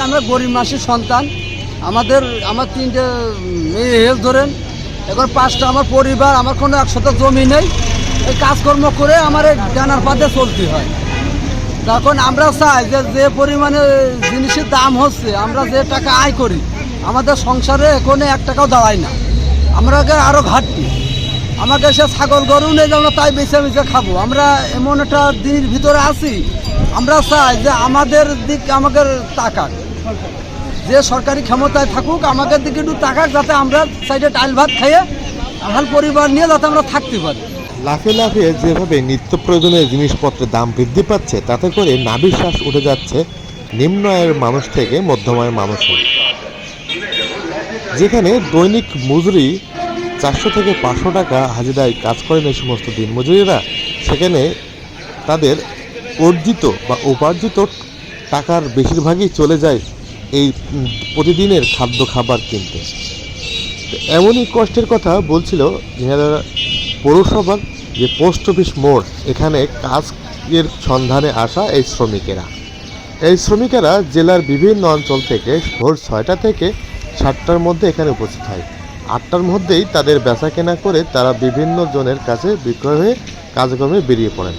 আমরা গরিব মাসির সন্তান। আমাদের, আমার তিনটে মেয়ে হেল ধরেন। এখন পাঁচটা আমার পরিবার, আমার কোনো একশত জমি নেই। এই কাজকর্ম করে আমার এই ডানার পাতে চলতে হয়। তখন আমরা চাই যে যে পরিমাণে জিনিসের দাম হচ্ছে, আমরা যে টাকা আয় করি, আমাদের সংসারে এখনও এক টাকাও দাঁড়ায় না। আমরা আরও ঘাটতি। আমাকে সে ছাগল গরু নেই যে আমরা তাই বেছে বেছে খাব। আমরা এমন একটা দিনের ভিতরে আছি। আমরা চাই যে আমাদের দিক আমাদের তাকাক। যে সরকারি ক্ষমতায় থাকুক, আমাদের দিকে একটু তাকাক যাতে আমরা সাইডে টাইল ভাত খাইয়ে আমার পরিবার নিয়ে যাতে আমরা থাকতে পারি। লাফে লাফে যেভাবে নিত্য প্রয়োজনীয় জিনিসপত্রের দাম বৃদ্ধি পাচ্ছে, তাতে করে নাবিশ্বাস উঠে যাচ্ছে নিম্ন আয়ের মানুষ থেকে মধ্যম আয়ের মানুষের। যেখানে দৈনিক মজুরি চারশো থেকে পাঁচশো টাকা হাজিরায় কাজ করেন এই সমস্ত দিনমজুরিরা, সেখানে তাদের অর্জিত বা উপার্জিত টাকার বেশিরভাগই চলে যায় এই প্রতিদিনের খাদ্য খাবার কিনতে। এমনই কষ্টের কথা বলছিল ঝিনাইদহ পৌরসভার যে পোস্ট অফিস মোড়, এখানে কাজের সন্ধানে আসা এই শ্রমিকেরা। এই শ্রমিকেরা জেলার বিভিন্ন অঞ্চল থেকে ভোর ছয়টা থেকে সাতটার মধ্যে এখানে উপস্থিত হয়। আটটার মধ্যেই তাদের বেচা কেনা করে তারা বিভিন্ন জনের কাছে বিক্রয় হয়ে কাজকর্মে বেরিয়ে পড়েন।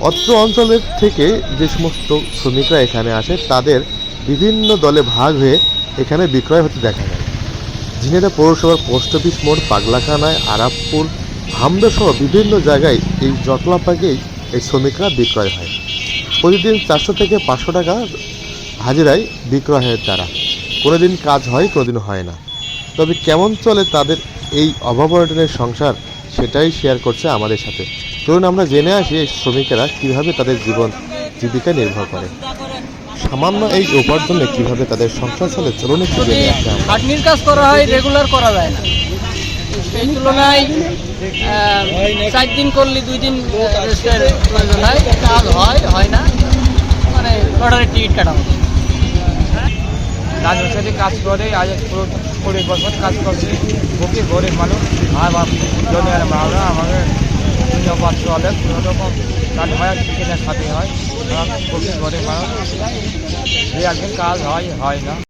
অত্র অঞ্চলের থেকে যে সমস্ত শ্রমিকরা এখানে আসে, তাদের বিভিন্ন দলে ভাগ হয়ে এখানে বিক্রয় হতে দেখা যায়। ঝিনেদা পৌরসভার পোস্ট অফিস মোড়, পাগলাখানায় আরাবপুর হামদা সহ বিভিন্ন জায়গায় এই জটলা পাকেই এই শ্রমিকরা বিক্রয় হয়। প্রতিদিন চারশো থেকে পাঁচশো টাকা হাজিরায় বিক্রয় হয় তারা। কোনোদিন কাজ হয়, কোনোদিন হয় না। তবে কেমন চলে তাদের এই অভাবনটনের সংসার, সেটাই শেয়ার করছে আমাদের সাথে। চলুন আমরা জেনে আসি এই শ্রমিকেরা কীভাবে তাদের জীবন জীবিকা নির্ভর করে। সামান্য এই উপার্জনে কীভাবে তাদের সংসার চলে চলুন একটু জেনে আসি খাটনির কাজ করা হয় রেগুলার করা যায় না। সেই তুলনায় চার দিন করলে দুই দিন রেস্টের প্রয়োজন হয় কাজ হয় হয় না। মানে অর্ডারের টিকিট কাটা হবে রাজুর সাথে কাজ করে আজ পুরো কুড়ি বছর কাজ করছি। খুবই গরিব মানুষ আর জনের আমরা আমাকে ধন্যবাদ চলে কোনো রকম কাজ হয় চিকেনের সাথে হয়। খুবই গরিব মানুষ। দু একদিন কাজ হয় হয় না।